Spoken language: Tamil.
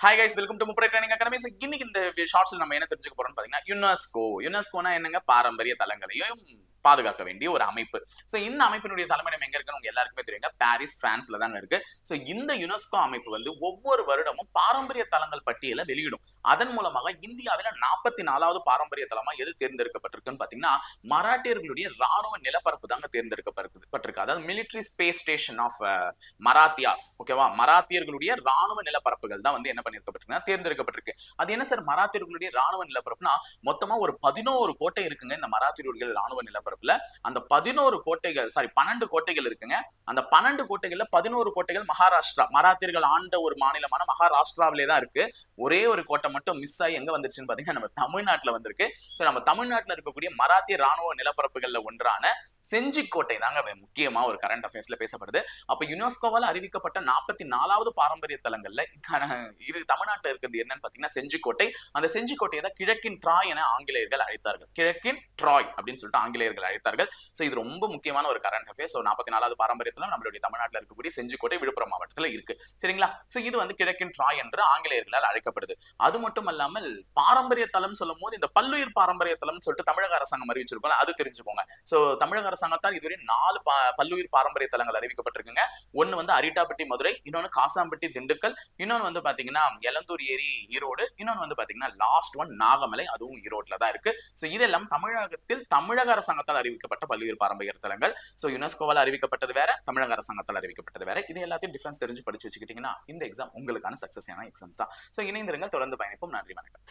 ஹாய் கைஸ் வெல்கம் டு முப்படை ட்ரைனிங் அகாடமி ஸோ இன்னைக்கு இந்த ஷார்ட்ஸ் நம்ம என்ன தெரிஞ்சுக்க போறோம்னு பாத்தீங்கன்னா யுனெஸ்கோ யுனெஸ்கோனா என்னங்க? பாரம்பரிய தலங்களையும் பாதுகாக்க வேண்டிய ஒரு அமைப்பு. ஸோ இந்த அமைப்பினுடைய தலைமையிடம் எங்க இருக்குன்னு உங்க எல்லாருக்குமே தெரியுங்க. பாரிஸ் பிரான்ஸ்ல தாங்க இருக்கு. ஸோ இந்த யுனெஸ்கோ அமைப்பு வந்து ஒவ்வொரு வருடமும் பாரம்பரிய தலங்கள் பட்டியலை வெளியிடும். அதன் மூலமாக இந்தியாவில நாற்பத்தி நாலாவது பாரம்பரிய தலமா எது தேர்ந்தெடுக்கப்பட்டிருக்குன்னு பாத்தீங்கன்னா மராட்டியர்களுடைய ராணுவ நிலப்பரப்பு தாங்க தேர்ந்தெடுக்கப்பட்டிருக்கு. அதாவது military space station of Marathas ஓகேவா மராத்தியர்களுடைய ராணுவ நிலப்பரப்புகள் தான் வந்து என்ன பண்ணிருக்கப்பட்டிருக்குன்னா தேர்ந்தெடுக்கப்பட்டிருக்கு. அது என்ன சார்? மராத்தியர்களுடைய ராணுவ நிலப்பரப்புனா மொத்தமா ஒரு பதினோரு கோட்டை இருக்குங்க இந்த மராத்தியர்களுடைய ராணுவ நிலப்பரப்புல அந்த பதினோரு கோட்டைகள் சாரி பன்னெண்டு கோட்டைகள் இருக்குங்க. அந்த பன்னெண்டு கோட்டைகள்ல பதினோரு கோட்டைகள் மகாராஷ்டிரா. மராத்தியர்கள் ஆண்ட ஒரு மாநிலமான மகாராஷ்டிராவிலே தான் இருக்கு. ஒரே ஒரு கோட்டை மட்டும் மிஸ் ஆகி எங்க வந்துருச்சுன்னு பாத்தீங்கன்னா நம்ம தமிழ்நாட்டுல வந்திருக்கு. ஸோ நம்ம தமிழ்நாட்டுல இருக்கக்கூடிய மராத்திய ராணுவ நிலப்பரப்புகள்ல ஒன்றான செஞ்சிக்கோட்டை தாங்க முக்கியமா ஒரு கரண்ட் அஃபேர்ஸ்ல பேசப்படுது. அப்ப யுனெஸ்கோவால் அறிவிக்கப்பட்ட நாற்பத்தி நாலாவது பாரம்பரிய தலங்கள்ல இரு தமிழ்நாட்டில் இருக்கிறது என்னன்னு பாத்தீங்கன்னா செஞ்சிக்கோட்டை. அந்த செஞ்சிக்கோட்டையை தான் கிழக்கின் ட்ராய் என ஆங்கிலேயர்கள் அழைத்தார்கள். கிழக்கின் ட்ராய் அப்படின்னு சொல்லிட்டு ஆங்கிலேயர்கள் அழைத்தார்கள். ஸோ இது ரொம்ப முக்கியமான ஒரு கரண்ட் அஃபேர்ஸ் ஸோ நாற்பத்தி நாலாவது பாரம்பரியத்துல நம்மளுடைய தமிழ்நாட்டில் இருக்கக்கூடிய செஞ்சிக்கோட்டை விழுப்புரம் மாவட்டத்தில் இருக்கு. சரிங்களா? ஸோ இது வந்து கிழக்கின் ட்ராய் என்று ஆங்கிலேயர்களால் அழைக்கப்படுது அது மட்டும் அல்லாமல் பாரம்பரிய தலம் சொல்லும் போது இந்த பல்லுயிர் பாரம்பரிய தலம்னு சொல்லிட்டு தமிழக அரசாங்கம் அறிவிச்சிருக்கோம் அது தெரிஞ்சுக்கோங்க. ஸோ தமிழக அரசாங்கத்தால் இதுவரை நாலு பல்லுயிர் பாரம்பரிய தலங்கள் அறிவிக்கப்பட்டிருக்குங்க. ஒன்னு வந்து அரிட்டாப்பட்டி மதுரை இன்னொன்னு காசாம்பட்டி திண்டுக்கல் இன்னொன்னு வந்து பாத்தீங்கன்னா எலந்தூர் ஏரி ஈரோடு இன்னொன்னு வந்து பாத்தீங்கன்னா லாஸ்ட் ஒன் நாகமலை அதுவும் ஈரோட்ல தான் இருக்கு. ஸோ இதெல்லாம் தமிழகத்தில் தமிழக அரசாங்கத்தால் அறிவிக்கப்பட்ட பல்லுயிர் பாரம்பரிய தலங்கள். ஸோ யுனெஸ்கோவால் அறிவிக்கப்பட்டது வேற தமிழக அரசாங்கத்தால் அறிவிக்கப்பட்டது வேற. இது எல்லாத்தையும் டிஃபரன்ஸ் தெரிஞ்சு படிச்சு வச்சுக்கிட்டீங்கன்னா இந்த எக்ஸாம் உங்களுக்கான சக்சஸான எக்ஸாம்ஸ் தான். ஸோ இணைந்திருங்கள் தொடர்ந்து பயணிப்போம். நன்றி வணக்கம்.